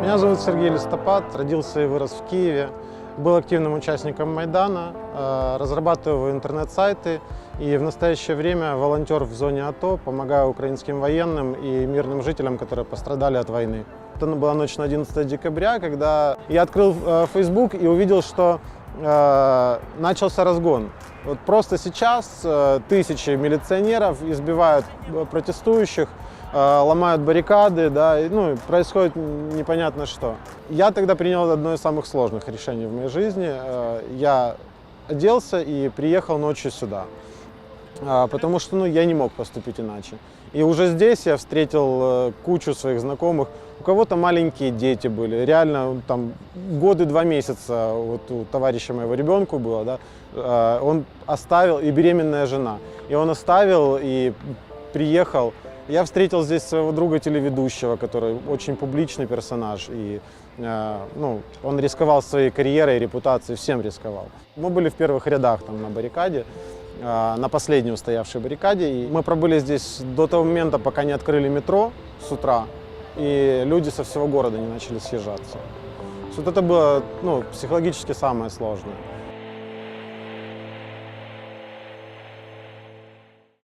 Меня зовут Сергей Листопад, родился и вырос в Киеве. Был активным участником Майдана, э, разрабатываю интернет-сайты и в настоящее время волонтер в зоне АТО, помогаю украинским военным и мирным жителям, которые пострадали от войны. Это была ночь на 11 декабря, когда я открыл э, Facebook и увидел, что э, начался разгон. Вот просто сейчас э, тысячи милиционеров избивают э, протестующих, э, ломают баррикады, да, и, ну, происходит непонятно что. Я тогда принял одно из самых сложных решений в моей жизни. Э, Я оделся и приехал ночью сюда, потому что ну, я не мог поступить иначе. И уже здесь я встретил э, кучу своих знакомых. У кого-то маленькие дети были, реально там годы, два месяца вот у товарища моего ребенку было, да, э, он оставил, и беременная жена, и он оставил и приехал. Я встретил здесь своего друга телеведущего, который очень публичный персонаж, и э, ну, он рисковал своей карьерой, репутацией, всем рисковал. Мы были в первых рядах там на баррикаде, на последней устоявшей баррикаде, и мы пробыли здесь до того момента, пока не открыли метро с утра, и люди со всего города не начали съезжаться. Вот это было ну, психологически самое сложное.